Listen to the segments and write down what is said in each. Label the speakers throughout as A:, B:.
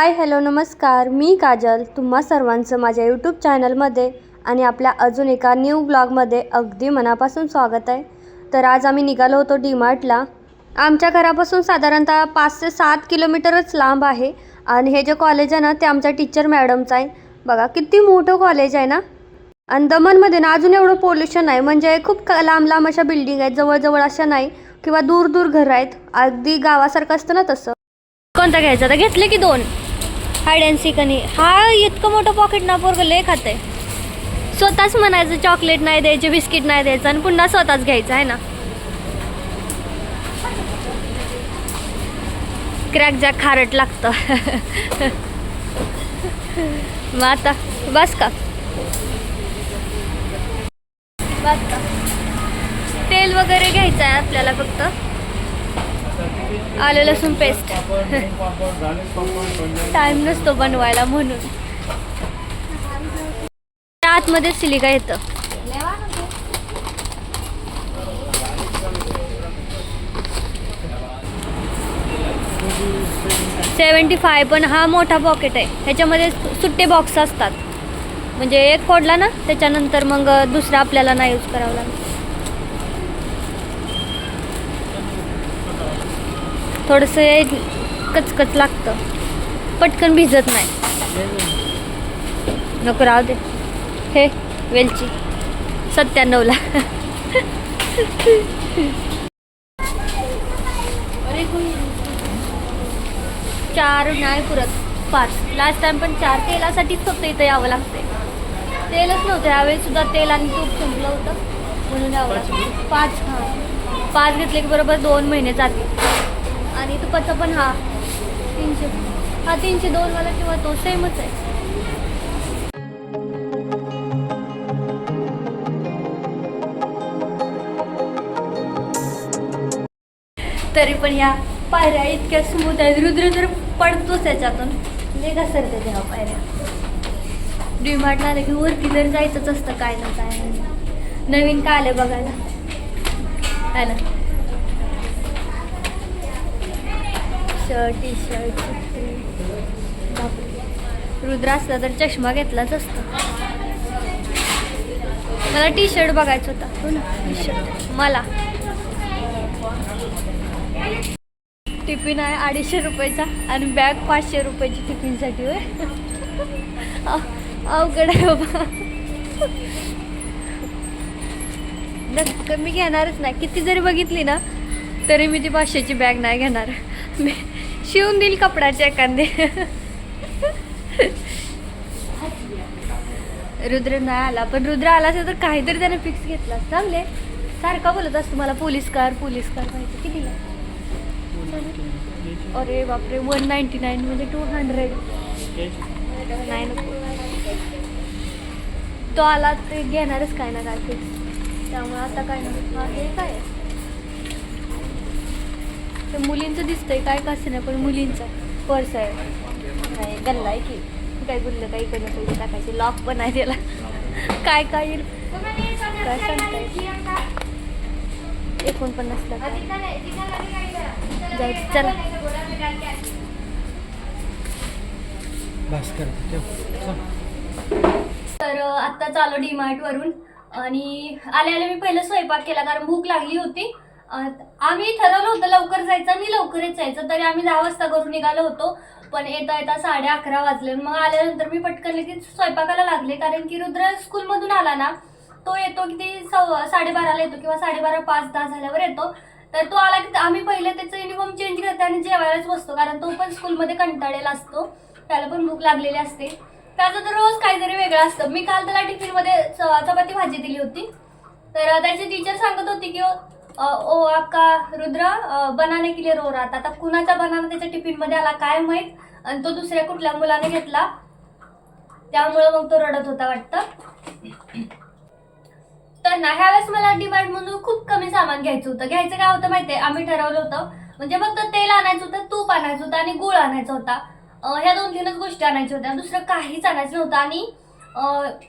A: Hi hello नमस्कार. मी काजल. तुम्हा सर्वांचं माझ्या यूट्यूब चॅनलमध्ये आणि आपल्या अजून एका न्यू ब्लॉगमध्ये अगदी मनापासून स्वागत आहे. तर आज आम्ही निघालो होतो डीमार्टला आमच्या घरापासून साधारणतः पाच ते सात किलोमीटरच लांब आहे आणि हे जे कॉलेज आहे ना ते आमच्या टीचर मॅडमचं आहे. बघा किती मोठं कॉलेज आहे ना? आणि दमनमध्ये ना अजून एवढं पोल्युशन आहे म्हणजे खूप लांब लांब अशा बिल्डिंग आहेत. जवळजवळ अशा नाही किंवा दूर दूर घरं आहेत. अगदी गावासारखं असतं ना तसं. कोणता घ्यायचा? तर घेतले की दोन. हाईड अँड सीक हा इतकं मोठं पॉकेट ना पोरगं लय खात आहे स्वतःच म्हणायचं चॉकलेट नाही द्यायचे बिस्किट नाही द्यायचं आणि पुन्हा स्वतःच घ्यायचं आहे ना? क्रॅक जॅक खारट लागतं. मग आता बस का? बस का? तेल वगैरे घ्यायचं आहे आपल्याला फक्त. आलं लसूण पेस्ट टाइम नसतो बनवायला म्हणून. आतमध्ये सिलिका येतं. सेवन्टी फाय पण हा मोठा पॉकेट आहे. ह्याच्यामध्ये सुट्टे बॉक्स असतात. म्हणजे एक फोडला ना त्याच्यानंतर मग दुसरा आपल्याला नाही यूज करावा लागेल थोडंसं कचकच लागतं. पटकन भिजत नाही. नको राहू दे. हे वेलची. सत्त्याण्णवला. चार नाही पुरत. पाच. लास्ट टाइम पण चार. तेलासाठीच फक्त इथं यावं लागते तेलच नव्हतं. यावेळी सुद्धा तेल आणि तूप संपलं होतं. म्हणून यावं लागतं पाच. हां. पाच घेतले की बरोबर दोन महिने जाते आणि तुपाचा पण हा. तीनशे. हा तीनशे दोनवाला किंवा तो सेमच आहे. तरी पण या पायऱ्या इतक्या स्मूथ आहेत. रुद्र तर पडतोच त्याच्यातून. म्हणजे घसरते त्या पायऱ्या. डीमार्टला आलं की वरती तर जायचंच असतं काय ना काय. नवीन काय आलं बघायला. है ना शर्ट टी शर्ट रुद्र असला तर चष्मा घेतलाच असतो. मला टी शर्ट बघायचा होता. हो ना? टी शर्ट मला. टिफिन आहे अडीचशे रुपयाचा आणि बॅग पाचशे रुपयाची टिफिनसाठी होय. अवघड आहे बाबा. नक्की मी घेणारच नाही. किती जरी बघितली ना तरी मी ती पाचशेची बॅग नाही घेणार. मी शिवून देईल कपड्याचे एखादे. रुद्र नाही आला पण रुद्र आला असेल तर काहीतरी त्याने फिक्स घेतला चांगले सारखा बोलत असतो मला पोलीस कार पोलीस कार पाहिजे. कितीला अरे बापरे वन नाईन्टी नाईन म्हणजे टू हंड्रेड नाही नको. तो आला ते घेणारच काय ना काय फिक्स त्यामुळे आता काय नाही. हे काय? आहे? ते मुलींचं दिसतंय काय कसं नाही पण मुलींचं. पर्स आहे. काय गल्ला आहे की. काय गुल्ल काही इकडनं पैसे टाकायचे. लॉक पण आहे त्याला. काय काय येईल? काय सांगता येत एकोणपन्नास लाख. जायचं चला. तर आत्ता चालू डीमार्ट वरून. आणि आले आले मी पहिलं स्वयंपाक केला कारण भूक लागली होती. आम्ही ठरवलं होतं लवकर जायचं आणि लवकरच जायचं तरी आम्ही दहा वाजता घरून निघालो होतो. पण येता येता साडे अकरा वाजले. मग आल्यानंतर मी पटकन लगेच स्वयंपाकाला लागले कारण की रुद्र स्कूलमधून आला ना तो येतो किती सव्वा साडेबाराला येतो किंवा साडेबारा पाच दहा झाल्यावर येतो. तर तो आला की आम्ही पहिले त्याचं युनिफॉर्म चेंज करते आणि जेवायलाच बसतो कारण तो पण स्कूलमध्ये कंटाळलेला असतो. त्याला पण भूक लागलेली असते. त्याचं तर रोज काहीतरी वेगळं असतं. मी काल त्याला टिफिनमध्ये चपाती भाजी दिली होती. तर त्याची टीचर सांगत होती की ओ आपका रुद्र बनाने के लिए रो रहा था. आता कुणाचा बनाना त्याच्या टिफिनमध्ये आला काय माहीत? आणि तो दुसऱ्या कुठल्या मुलाने घेतला? त्यामुळं मग तो रडत होता वाटतं. तर ना ह्यावेळेस मला डिमांड म्हणून खूप कमी सामान घ्यायचं होतं. घ्यायचं काय होतं माहितीये? आम्ही ठरवलं होतं म्हणजे फक्त तेल आणायचं होतं तूप आणायचं होतं आणि गुळ आणायचा होता. ह्या दोन तीनच गोष्टी आणायच्या होत्या. दुसरं काहीच आणायचं नव्हतं. आणि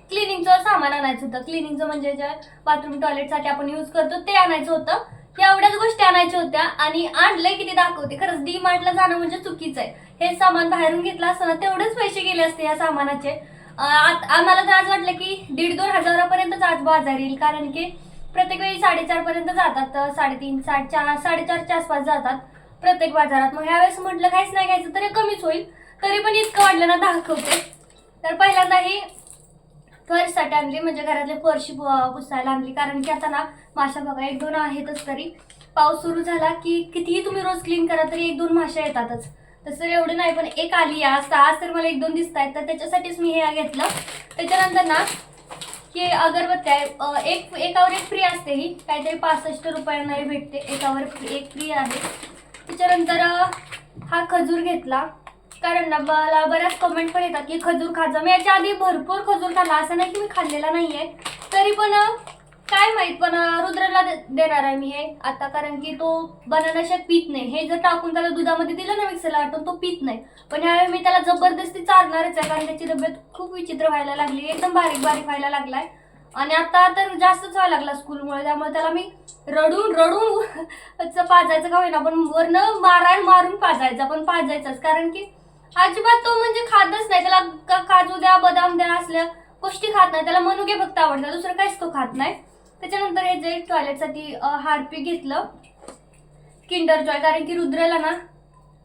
A: क्लिनिंगचं सामान आणायचं होतं. क्लिनिंगचं म्हणजे जे बाथरूम टॉयलेटसाठी आपण यूज करतो ते आणायचं होतं. या एवढ्याच गोष्टी आणायच्या होत्या आणि आणलंय किती दाखवते. खरंच डी मार्टला जाणं म्हणजे चुकीचं आहे. हे सामान बाहेरून घेतलं असताना तेवढेच पैसे गेले असते या सामानाचे. आत- आम्हाला तर आज वाटलं की दीड दोन हजारापर्यंतच आज बाजार येईल. कारण की प्रत्येक वेळी साडेचार पर्यंत जातात. तर साडेतीन साडेचार साडेचारच्या आसपास जातात प्रत्येक बाजारात. मग ह्यावेळेस म्हटलं काहीच नाही घ्यायचं तरी कमीच होईल. तरी पण इतकं वाढलं ना दाखवते. तर पहिल्यांदा ही फरसाठी आणली म्हणजे घरातले फरशी पुसायला आणली. कारण की आता ना माशा बघा एक दोन आहेतच तरी. पाऊस सुरू झाला की कितीही तुम्ही रोज क्लीन करा तरी एक दोन माशा येतातच. तसं एवढं नाही पण एक आली आज आज तर मला एक दोन दिसत आहेत तर त्याच्यासाठीच मी हे घेतलं. त्याच्यानंतर ना की अगरबत्ती आहे. एक एकावर एक फ्री असते ही. काहीतरी पासष्ट रुपयांना भेटते. एकावर एक फ्री आहे. त्याच्यानंतर हा खजूर घेतला. कारण ना मला बऱ्याच कमेंट पण येतात की खजूर खाजा. मी याच्या आधी भरपूर खजूर खाल्ला असं नाही की मी खाल्लेला नाही आहे तरी पण काय माहीत पण रुद्रला दे- देणार आहे मी हे. आता कारण की तो बनाना शेक पित नाही. हे जर टाकून त्याला दुधामध्ये दिलं ना मिक्सरला वाटून तो पित नाही. पण ह्यावेळी मी त्याला जबरदस्ती चारणारच आहे कारण त्याची तब्येत खूप विचित्र व्हायला लागली. एकदम बारीक बारीक व्हायला लागलाय. आणि आता तर जास्तच व्हायला लागला स्कूलमुळे त्यामुळे त्याला मी रडून रडून पाजायचं का होईना पण वरनं मारायला मारून पाजायचा पण पाजायचाच. कारण की अजिबात तो म्हणजे खातच नाही. त्याला का- काजू द्या बदाम द्या असल्या गोष्टी खात नाही. त्याला मनुके फक्त आवडतात. दुसरं काहीच तो खात नाही. त्याच्यानंतर हे जे टॉयलेटसाठी हार्पिक घेतलं किंडर जॉय कारण की रुद्रला ना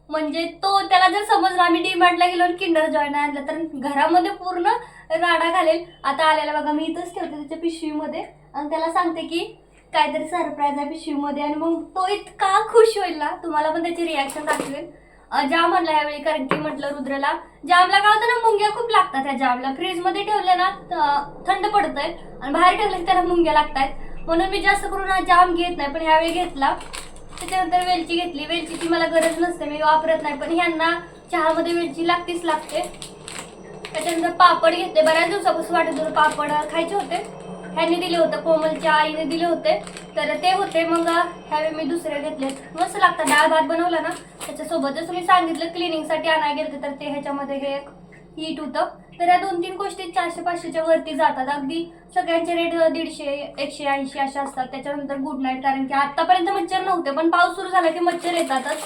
A: म्हणजे तो त्याला जर समजला आम्ही डीमार्टला गेलो आणि किंडर जॉय नाही आणलं तर घरामध्ये पूर्ण राडा घालेल. आता आलेला बघा मी इथंच ठेवते त्याच्या पिशवीमध्ये. आणि त्याला सांगते की काहीतरी सरप्राईज आहे पिशवीमध्ये. आणि मग तो इतका खुश होईल ना तुम्हाला पण त्याची रिॲक्शन दाखवेल. जाम म्हणला यावेळी कारण की म्हटलं रुद्रला जामला काय होतं ना मुंग्या खूप लागतात त्या जामला. फ्रीजमध्ये ठेवले ना थंड पडतंय आणि बाहेर ठेवलं की त्याला मुंग्या लागतात म्हणून मी जास्त करून जाम घेत नाही पण ह्यावेळी घेतला. त्याच्यानंतर वेलची घेतली. वेलचीची मला गरज नसते मी वापरत नाही पण ह्यांना चहामध्ये वेलची लागतीच लागते. त्याच्यानंतर पापड घेतले. बऱ्याच दिवसापासून वाटत होतं पापड खायचे होते. ह्यांनी दिले होते कोमलच्या आईने दिले होते. तर ते होते मग ह्यावेळी मी दुसरे घेतलेत. मस्त लागतात डाळ भात बनवला ना त्याच्यासोबतच मी सांगितलं क्लिनिंगसाठी आणायला गेलं तर ते ह्याच्यामध्ये हे एक हीट होतं. तर या दोन तीन गोष्टी चारशे पाचशेच्या वरती जातात. अगदी सगळ्यांचे रेट दीडशे एकशे ऐंशी असे असतात. त्याच्यानंतर गुड नाईट कारण की आत्तापर्यंत मच्छर नव्हते पण पाऊस सुरू झाला की मच्छर येतातच.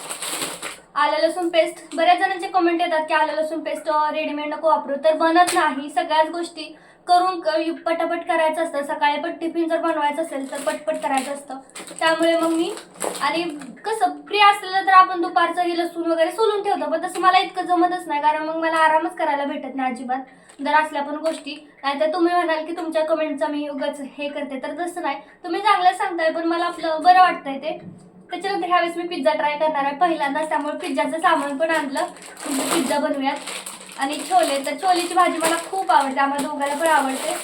A: आलं लसूण पेस्ट बऱ्याच जणांचे कमेंट येतात की आलं लसूण पेस्ट रेडीमेड नको वापरू. तर बनत नाही सगळ्याच गोष्टी. करून पटापट करायचं असतं. सकाळी पण टिफिन जर बनवायचं असेल तर पटपट करायचं असतं. त्यामुळे मग मी आणि कसं फ्री असलेलं तर आपण दुपारचं हे लसूण वगैरे सोलून ठेवतो. पण तसं मला इतकं जमतच नाही. कारण मग मला आरामच करायला भेटत नाही अजिबात. जर असल्या पण गोष्टी. नाहीतर तुम्ही म्हणाल की तुमच्या कमेंटचा मी उगाच हे करते. तर तसं नाही. तुम्ही चांगलं सांगताय पण मला आपलं बरं वाटतंय ते. त्याच्यानंतर ह्यावेळेस मी पिझ्झा ट्राय करणार आहे. पहिल्यांदाच त्यामुळे पिझ्झाचं सामान पण आणलं. म्हणजे पिझ्झा बनवूयात. आणि छोले तर छोलेची भाजी मला खूप आवडते आम्हाला दोघांना पण आवडते.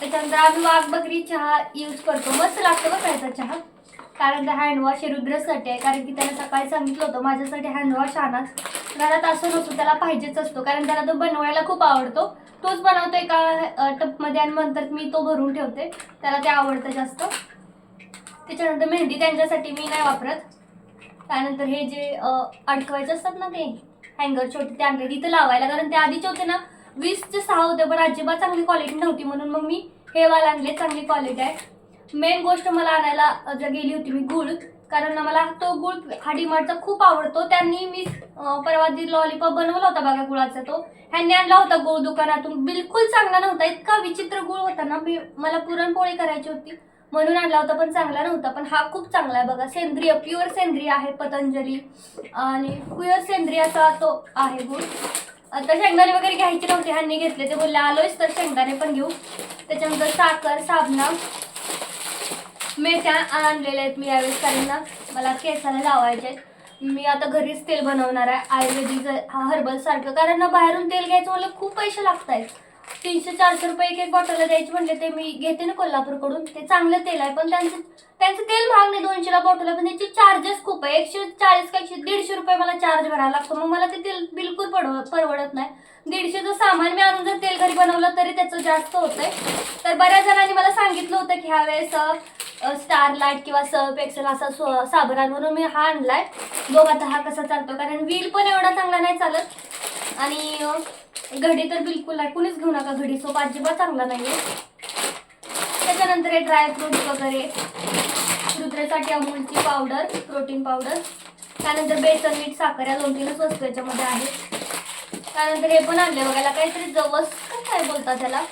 A: त्याच्यानंतर आम्ही वाघ बकरी चहा यूज करतो. मस्त लागतो बघ खायचा चहा. कारण तर हँडवॉश रुद्रसाठी आहे. कारण की त्याला सकाळी सांगितलं होतं माझ्यासाठी हँडवॉश आणाच घरात असं नसतो त्याला पाहिजेच असतो. कारण त्याला तो बनवायला खूप आवडतो. तोच बनवतो एका टपमध्ये आणि नंतर मी तो भरून ठेवते. त्याला ते आवडतं जास्त. त्याच्यानंतर मेहंदी त्यांच्यासाठी मी नाही वापरत. त्यानंतर हे जे अडकवायचं अडकवायचे असतात ना ते हँगर छोटे ते आणले तिथं लावायला. कारण ते आधीचे होते ना वीस ते सहा होते पण अजिबात चांगली क्वालिटी नव्हती. म्हणून मग मी हे वाला आणले चांगली क्वालिटी आहे. मेन गोष्ट मला आणायला जर गेली होती मी गुळ कारण मला तो गुळ हा डीमार्टचा खूप आवडतो. त्यांनी मी परवा दी लॉलीपॉप बनवला होता बघा गुळाचा तो. ह्यांनी आणला होता गुळ दुकानातून. बिलकुल चांगला नव्हता. इतका विचित्र गुळ होता ना मी मला पुरणपोळी करायची होती. म्हणून आणला होता पण चांगला नव्हता. पण हा खूप चांगला आहे बघा. सेंद्रिय प्युअर सेंद्रिय आहे पतंजली. आणि प्युअर सेंद्रिय असा तो आहे गुळ. आता शेंगदाणे वगैरे घ्यायचे नव्हते ह्यांनी घेतले. ते बोलले आलोच तर शेंगदाणे पण घेऊ. त्याच्यानंतर साखर साबणा मेथ्या आणलेल्या आहेत मी यावेळेस कारण ना मला केसाला लावायचे आहेत. मी आता घरीच तेल बनवणार आहे. आयुर्वेदिक हर्बल सारखं. कारण ना बाहेरून तेल घ्यायचं मला खूप पैसे लागत आहेत तीनशे चारशे रुपये एक एक बॉटलला द्यायची म्हणले ते मी घेते ना कोल्हापूरकडून. ते चांगलं तेल आहे पण त्यांचं त्यांचं तेल महाग नाही दोनशेला बॉटल आहे पण त्याचे चार्जेस खूप आहे. एकशे चाळीस का एकशे दीडशे रुपये मला चार्ज भरावा लागतो. मग मला ते तेल बिलकुल पडव परवडत नाही. दीडशेचं सामान मी आणून जर तेल घरी बनवलं तरी त्याचं जास्त होतंय. तर बऱ्याच जणांनी मला सांगितलं होतं की ह्या वेळेस स्टार लाइट किंवा सर्फ एक्सेल असा स्व- साबण म्हणून मी हा आणलाय. बघ आता हा कसा चालतो. कारण व्हील पण एवढा चांगला नाही चालत. आणि घडी तर बिलकुल नाही. कुणीच घेऊ नका घडी. सोप अजिबात चांगला नाही आहे त्याच्यानंतर हे ड्रायफ्रूट्स वगैरे. रुद्रासाठी अमूलची पावडर प्रोटीन पावडर त्यानंतर बेसन मीठ साखर या दोन तीनच वस्तू याच्यामध्ये आहेत. त्यानंतर हे पण आणले बघायला. काहीतरी जवस काय बोलतात त्याला?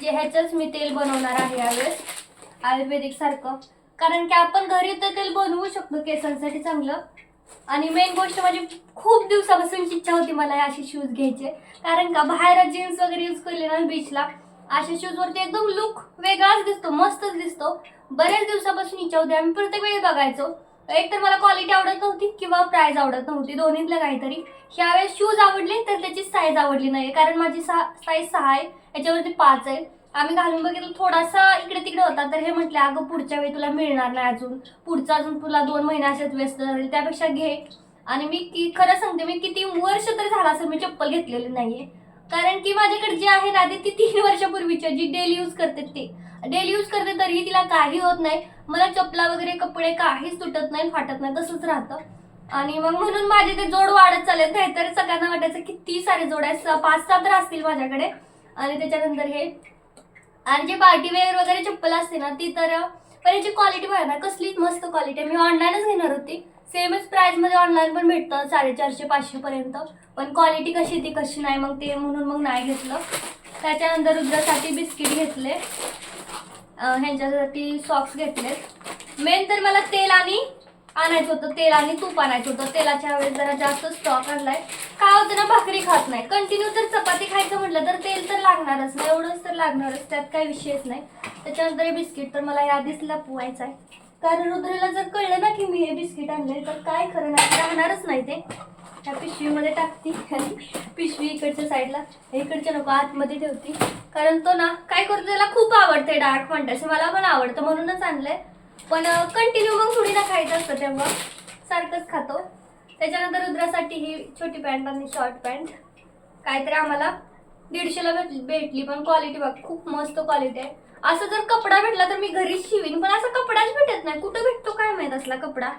A: जे ह्याचंच मी तेल बनवणार आहे यावेळेस. आयुर्वेदिक सारखं. कारण की आपण घरी तर तेल बनवू शकतो केसांसाठी चांगलं. आणि मेन गोष्ट म्हणजे खूप दिवसापासूनची इच्छा होती मला हे असे शूज घ्यायचे. कारण का बाहेर जीन्स वगैरे यूज केले ना बीचला अशा शूजवरती एकदम लुक वेगळाच दिसतो मस्तच दिसतो. बऱ्याच दिवसापासून इच्छा होती. आम्ही प्रत्येक वेळी बघायचो. एक तर मला क्वालिटी आवडत नव्हती किंवा प्राईज आवडत नव्हती. दोन्हीतलं काहीतरी. ह्यावेळेस शूज आवडले तर त्याची साईज आवडली नाही कारण माझी सहा साईज सहा आहे याच्यावरती पाच आहे. आम्ही घालून बघितलं थोडासा इकडे तिकडे होता तर हे म्हटलं अगं पुढच्या वेळी तुला मिळणार नाही अजून. पुढचा अजून तुला दोन महिने असेच व्यस्त झाले त्यापेक्षा घे. आणि मी की खरं सांगते मी किती वर्ष तरी झाला असेल मी चप्पल घेतलेली नाहीये. कारण की माझ्याकडे जी आहे ना ती तीन वर्षापूर्वीची जी डेली यूज करते ती. डेली यूज करते तरीही तिला काही होत नाही. मला चपला वगैरे कपडे काहीच तुटत नाही फाटत नाही तसंच राहतं. आणि मग म्हणून माझे ते जोड वाढत चालत नाही तर सगळ्यांना वाटायचं किती सारे जोड आहेत. स- पाच सात तर असतील माझ्याकडे. आणि त्याच्यानंतर हे आणि जे पार्टीवेअर वगैरे चप्पल असते ना ती तर पण याची क्वालिटी बघा ना कसलीच मस्त क्वालिटी आहे मी ऑनलाईनच घेणार होती. सेमच प्राईजमध्ये ऑनलाईन पण भेटतं साडेचारशे पाचशेपर्यंत पण क्वालिटी कशी ती कशी नाही मग ते म्हणून मग नाही घेतलं. त्याच्यानंतर रुद्रासाठी बिस्किट घेतले. ह्यांच्यासाठी सॉक्स घेतले मेन तर मला तेल आणि आणायचं होतं तेल आणि तूप आणायचं होतं. तेलाच्या वेळेस जरा जास्त स्टॉक आणलाय. काय होतं ना भाकरी खात नाही. कंटिन्यू जर चपाती खायचं म्हटलं तर तेल तर लागणारच नाही एवढंच तर लागणारच त्यात काही विषयच नाही. त्याच्यानंतर हे बिस्किट तर मला यादीच लपवायचं आहे कारण रुद्रेला जर कळलं ना की मी हे बिस्किट आणलंय तर काय खरं नाही राहणारच नाही ते. ह्या पिशवीमध्ये टाकती. आणि पिशवी इकडच्या साईडला. इकडच्या नको आतमध्ये ठेवती. कारण तो ना काय करतो त्याला खूप आवडते डार्क फंटासी मला पण आवडतं. म्हणूनच आणलंय. पण कंटिन्यू मग थोडी ना खायचं असतं तेव्हा. सारखंच खातो. त्याच्यानंतर रुद्रासाठी ही छोटी पॅन्ट आणि शॉर्ट पॅन्ट काहीतरी आम्हाला दीडशेला भेटली भेटली पण क्वालिटी बघ खूप मस्त क्वालिटी आहे. असं जर कपडा भेटला तर मी घरीच शिवीन पण असा कपडाच भेटत नाही. कुठं भेटतो काय माहीत असला कपडा?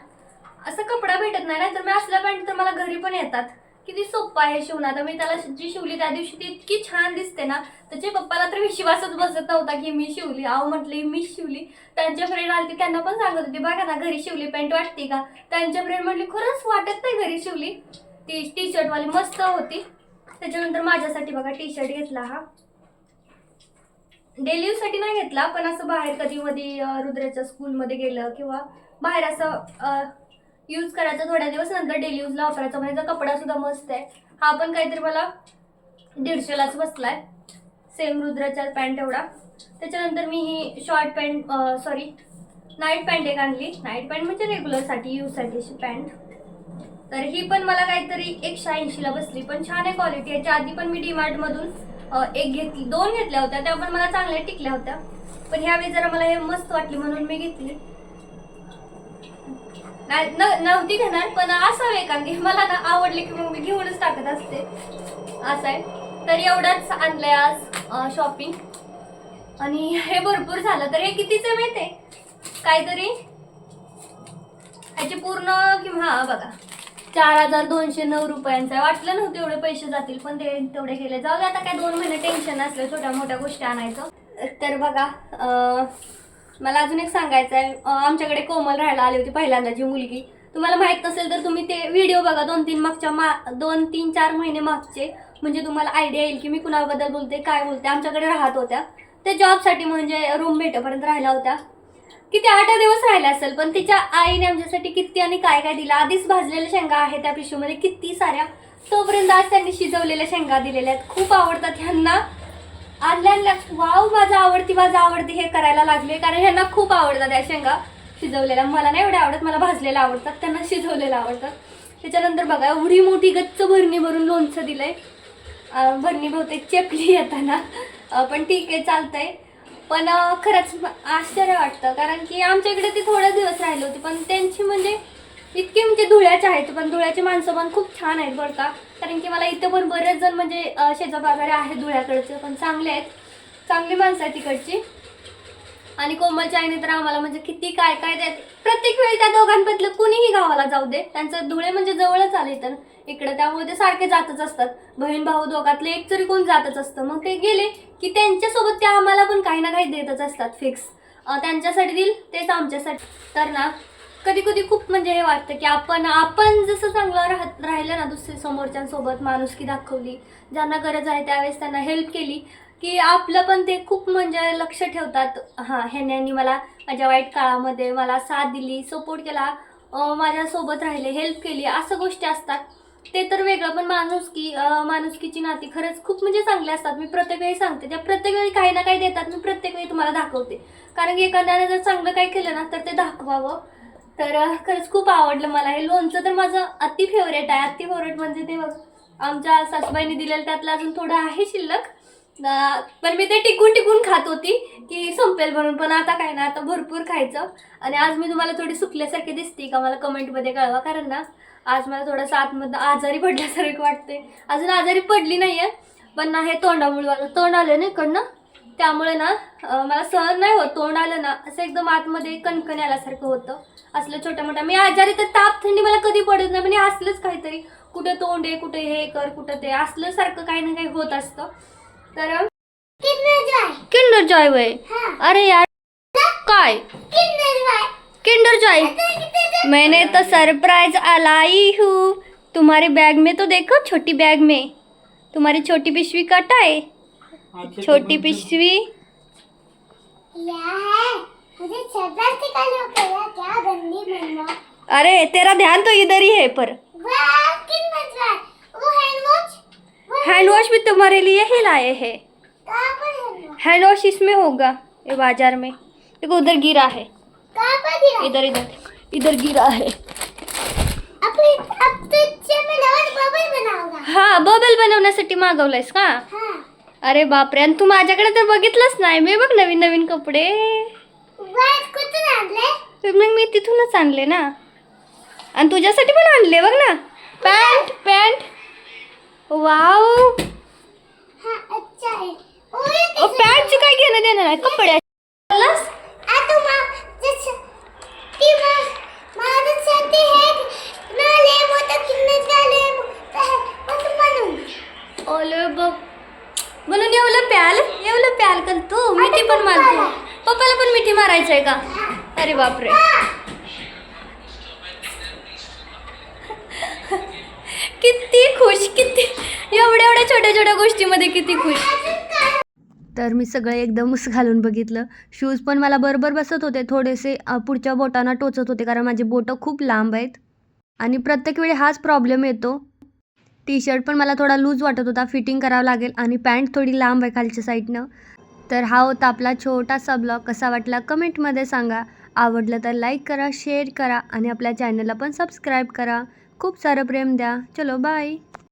A: असा कपडा भेटत नाही ना तर मी असल्या पॅन्ट तर मला घरी पण येतात. किती सोपं आहे शिवणं. आता मी त्याला जी शिवली त्या दिवशी ती इतकी छान दिसते ना त्याच्या पप्पाला तर विश्वासच बसत नव्हता की मी शिवली. आव म्हटली मी शिवली. त्यांच्या फ्रेंड आली त्यांना पण सांगत होती बघा ना घरी शिवली पॅन्ट वाटते का? त्यांच्या फ्रेंड म्हटली खरंच वाटत नाही घरी शिवली. ती टी शर्टवाली मस्त होती. त्याच्यानंतर माझ्यासाठी बघा टी शर्ट घेतला हा. डेलीसाठी नाही घेतला पण असं बाहेर कधी मध्ये अं, रुद्राच्या स्कूलमध्ये गेलं किंवा बाहेर असं यूज करायचं थोड्या दिवस नंतर डेली यूजला वापरायचा. म्हणजे कपडा सुद्धा मस्त आहे. हा पण काहीतरी मला दीडशेलाच बसलाय. सेम रुद्राचा पॅन्ट एवढा. त्याच्यानंतर मी ही short pant sorry night pant एक आणली. नाईट पॅन्ट म्हणजे रेग्युलरसाठी यूजसाठी अशी पॅन्ट तर ही पण मला काहीतरी एकशे ऐंशीला बसली. पण छान आहे क्वालिटी याच्या आधी पण मी डीमार्टमधून एक घेतली. दोन घेतल्या होत्या. त्या पण मला चांगल्या टिकल्या होत्या. पण ह्यावेळी जरा मला हे मस्त वाटली म्हणून मी घेतली. नाही न- नव्हती घेणार पण असावे कारण की मला ना आवडली की मग मी घेऊनच टाकत असते. असं आहे. तर एवढंच आणलंय आज शॉपिंग आणि हे भरपूर झालं. तर हे कितीचं माहिती आहे काहीतरी? ह्याची पूर्ण किंवा हा बघा. चार हजार दोनशे नऊ रुपयांचा आहे. वाटलं नव्हतं एवढे पैसे जातील पण ते तेवढे गेले. जाऊ दे आता काय दोन महिने टेन्शन असलं छोट्या मोठ्या गोष्टी आणायचं. तर बघा मला अजून एक सांगायचं आहे. आमच्याकडे कोमल राहायला आली होती पहिल्यांदाची मुलगी. तुम्हाला माहीत नसेल तर तुम्ही ते व्हिडिओ बघा. दोन तीन मागच्या मा दोन तीन चार महिने मागचे. म्हणजे तुम्हाला आयडिया येईल की मी कुणाबद्दल बोलते काय बोलते. आमच्याकडे राहत होत्या. ते जॉबसाठी म्हणजे रूम भेटेपर्यंत राहिल्या होत्या. किती आठ दिवस राहिल्या असेल पण तिच्या आईने आमच्यासाठी किती आणि काय काय दिलं? आधीच भाजलेल्या शेंगा आहेत त्या पिशवीमध्ये. किती साऱ्या. तोपर्यंत आज त्यांनी शिजवलेल्या शेंगा दिलेल्या आहेत. खूप आवडतात ह्यांना. आणल्या वाव माझा आवडती माझा आवडती हे करायला लागले कारण ह्यांना खूप आवडतात त्या शेंगा शिजवलेल्या. मला नाही एवढ्या आवडत मला भाजलेल्या आवडतात. त्यांना शिजवलेल्या आवडतात त्याच्यानंतर बघा एवढी मोठी गच्च भरणी भरून लोणचं दिलंय. भरणी बहुतेक चेपली येताना. पण ठीक आहे चालतंय. पण खरंच आश्चर्य वाटतं. कारण की आमच्या इकडे ती थोडे दिवस राहिले होती. पण त्यांची म्हणजे इतकी म्हणजे धुळ्याचे आहेत. पण धुळ्याची माणसं पण खूप छान आहेत बरं का. कारण की मला इथं पण बरेच जण म्हणजे अं, आहेत धुळ्याकडचे पण चांगले आहेत. चांगली माणसं आहेत तिकडची. आणि कोमलच्या आईने तर आम्हाला म्हणजे किती काय काय देत. प्रत्येक वेळी त्या दोघांबद्दल कुणीही गावाला जाऊ दे. त्यांचं धुळे म्हणजे जवळच आले तर. इकडं त्यामुळे ते सारखे जातच असतात. बहीण भाऊ दोघातले एक तरी कोण जातच असतं. मग ते गेले की त्यांच्यासोबत ते आम्हाला पण काही ना काही देतच असतात. फिक्स. त्यांच्यासाठी देईल तेच आमच्यासाठी. तर ना कधी कधी खूप म्हणजे हे वाटतं की आपण आपण जसं चांगलं राहत राहिलं ना दुसरे समोरच्यांसोबत माणुसकी दाखवली ज्यांना गरज आहे त्यावेळेस त्यांना हेल्प केली की आपलं पण ते खूप म्हणजे लक्ष ठेवतात. हां ह्याने मला माझ्या वाईट काळामध्ये मला साथ दिली सपोर्ट केला माझ्यासोबत राहिले हेल्प केली असं गोष्टी असतात. ते तर वेगळं पण माणुसकी माणुसकीची नाती खरंच खूप म्हणजे चांगले असतात. मी प्रत्येक वेळी सांगते त्या प्रत्येक वेळी काही ना काही देतात मी प्रत्येक वेळी तुम्हाला दाखवते. कारण की एखाद्याने जर चांगलं काही केलं ना तर ते दाखवावं. तर खरंच खूप आवडलं मला. हे लोणचं तर माझं अति फेवरेट आहे. अति फेवरेट म्हणजे ते बघ आमच्या सासूबाईने दिलेलं त्यातलं अजून थोडं आहे शिल्लक. पण मी ते टिकून टिकून खात होती की संपेल म्हणून. पण आता काय ना आता भरपूर खायचं. आणि आज मी तुम्हाला थोडी सुकल्यासारखी दिसते का मला कमेंटमध्ये कळवा. कारण ना आज मला थोडंसं आतमध्ये आजारी पडल्यासारखं वाटते अजून आजारी पडली नाही आहे पण ना हे तोंडामुळे तोंड आलं ना इकडनं. त्यामुळे ना मला सहन नाही होत तोंड आलं ना असं एकदम आतमध्ये कणकण आल्यासारखं होतं. असलं छोट्या मोठ्या मी आजारी तर ताप थंडी मला कधी पडत नाही म्हणजे असलंच काहीतरी. कुठे तोंड आहे कुठे हे कर कुठं ते. असलं सारखं काही ना काही होत असतं. तर किंडर जॉय. वय. अरे यार काय? Kinder Joy. मैंने तो सरप्राइज अलाई हूँ. तुम्हारे बैग में तो देखो छोटी बैग में. तुम्हारी छोटी पिशवी कटा है छोटी पिशवी
B: क्या गंदी बनवा।
A: अरे तेरा ध्यान तो इधर ही है पर।
B: Hand wash?
A: भी तुम्हारे लिए ही लाए हैं।
B: Hand wash?
A: इसमें होगा ये बाज़ार में। देखो उधर गिरा है।
B: कहाँ पर गिरा?
A: इधर इधर इधर गिरा है।
B: अब अब तो मैं डबल बबल बनाऊँगा
A: हा बबल बनवण्यासाठी मागवलंयस का
B: हाँ।
A: अरे बापरे आणि तू माझ्याकडे तर बघितलंच नाही. मी बघ नवीन नवीन कपडे. मग मी तिथूनच आणले ना. आणि तुझ्यासाठी पण आणले बघ ना. Pant pant. वाव.
B: हाँ है
A: पॅन्टची काय घेणं देणार आहे कपडे.
B: आ तू मा जस ती मा माझं सांगते हे ना ले मोठं किंमत झाले मग म्हणून
A: ओले बघ म्हणून एवढं प्याल एवढं प्याल कर तू मिठी पण मारतो. पप्पाला पण मिठी मारायचं आहे का? अरे बापरे. किती खुश किती एवढ्या एवढ्या छोट्या छोट्या गोष्टीमध्ये किती खुश. तर मी सगळं एकदमच घालून बघितलं. शूज पण मला बरोबर बसत होते थोडेसे पुढच्या बोटांना टोचत होते कारण माझे बोटं खूप लांब आहेत. आणि प्रत्येक वेळी हाच प्रॉब्लेम येतो. टी शर्ट पण मला थोडा लूज वाटत होता. फिटिंग करावं लागेल आणि पॅन्ट थोडी लांब आहे खालच्या साईडनं. तर हा होता आपला छोटासा ब्लॉग. कसा वाटला कमेंटमध्ये सांगा. आवडलं तर लाईक करा शेअर करा आणि आपल्या चॅनलला पण सबस्क्राईब करा. खूप सारं प्रेम द्या. चलो बाय.